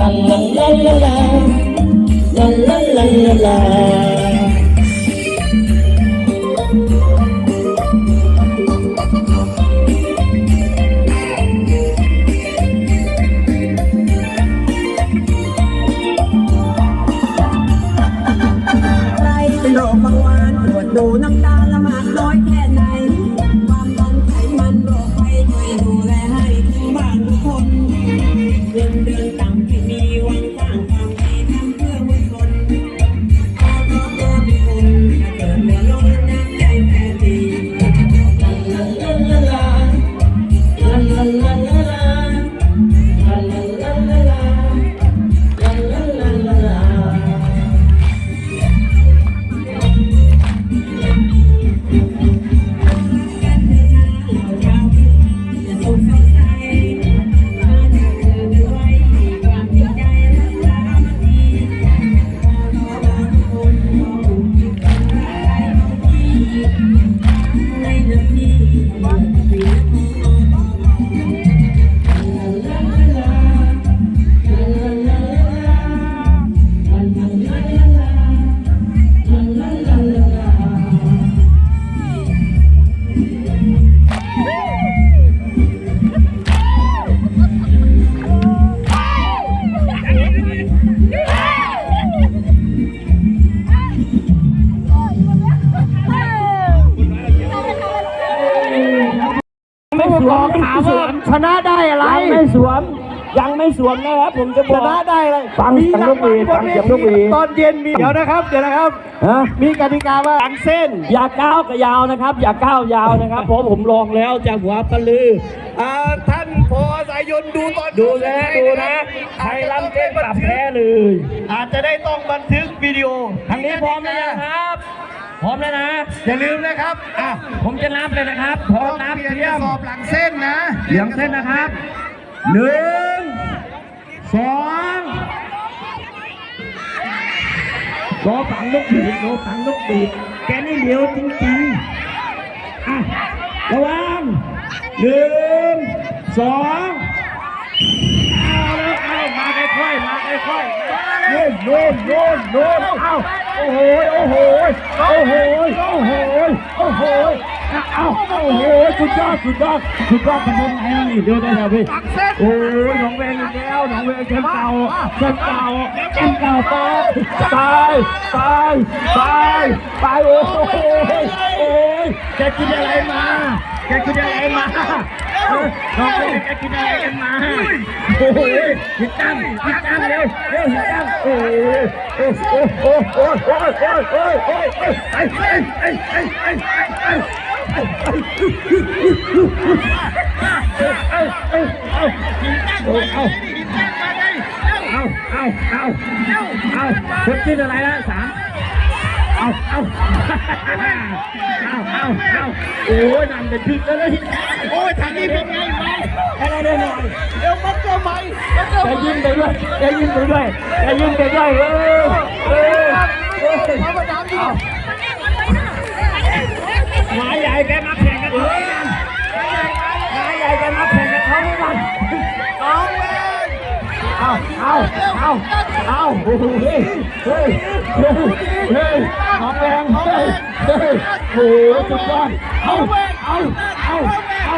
la la la la la la la la la đồ mang ngoan, đồ năng ta là màn nói สวมถามว่าชนะได้อะไร ยังไม่สวม ยังไม่สวมนะครับผมจะบชอกนะได้เลยฟังเสียงนกหวีดฟังเสียงนกหวีด ตอนเย็นมีเดี๋ยวนะครับ เดี๋ยวนะครับ ฮะมีกติกาว่าหลังเส้น อย่าก้าวกับยาวนะครับ อย่าก้าวยาวนะครับเพราะผมลองแล้วจะหัวปลือ อ่าท่านพอสายยนต์ดูตอนดูนะดูนะใครลำเต้นปรับแพ้เลย อาจจะได้ต้องบันทึกวิดีโอทางนี้พร้อมแล้วนะครับ พร้อมแล้วนะ อย่าลืมนะครับอะผมจะนับเลยนะครับพร้อมต้องนับเปลี่ยนเตรียกมระสอบหลังเส้นนะเหลืองเส้นนะครับหนึ่งสองรอฝังนกบีดรอฝังนกบีดแกนี่เหลียวจริงๆอะระวังหนึ่งสองเอาเลยเอามาค่อยๆมาค่อยๆ โน่นโน่นโน่นโน่นเอาโอ้โหโอ้โหโอ้โหโอ้โหโอ้โหเอาโอ้โหสุดยอดสุดยอดสุดยอดเป็นยังไงล่ะนี่เดินได้แล้วพี่โอ้ยหนองเวงอีกแล้วหนองเวงแชมป์เก่าแชมป์เก่าแชมป์เก่าตายตายตายตายโอ้โหโอ้ยแกกินอะไรมาแกกินอะไรมาเออห น้องเด็กกินอะไรกันมา โอ้ยหหินตั้มหินตั้มเร็วเร็วหินตั้มโอ้โหโอ้โหโอ้โหโอ้โหโอ้โหไอ้ไอ้ไอ้ไอ้ไอ้ไอ้เอาเอาเอาหินตั้มมาเลยหินตั้มมาเลยเอาเอาเอาเอาคนที่อะไรละสาม เอาเอาเอาเอาเอาโอ้ยนั่นเป็นพริกแล้วนี่โอ้ยทางนี้เป็นไงไหมให้เราได้หน่อยเดี๋ยวมันก็ไหมมันก็แกยิ้มไปด้วยแกยิ้มไปด้วยแกยิ้มไปด้วยเออเออเออเอามาดามดิหมาใหญ่แกมาแข่งกันเขาด้วยกันหมาใหญ่มา เอาเอาเอาเอาโอ้โหเฮ้ยเฮ้ยเฮ้ยเฮ้ยน้องแรงเฮ้ยเฮ้ยโอ้โหสุดยอดเอาเอาเอาเอา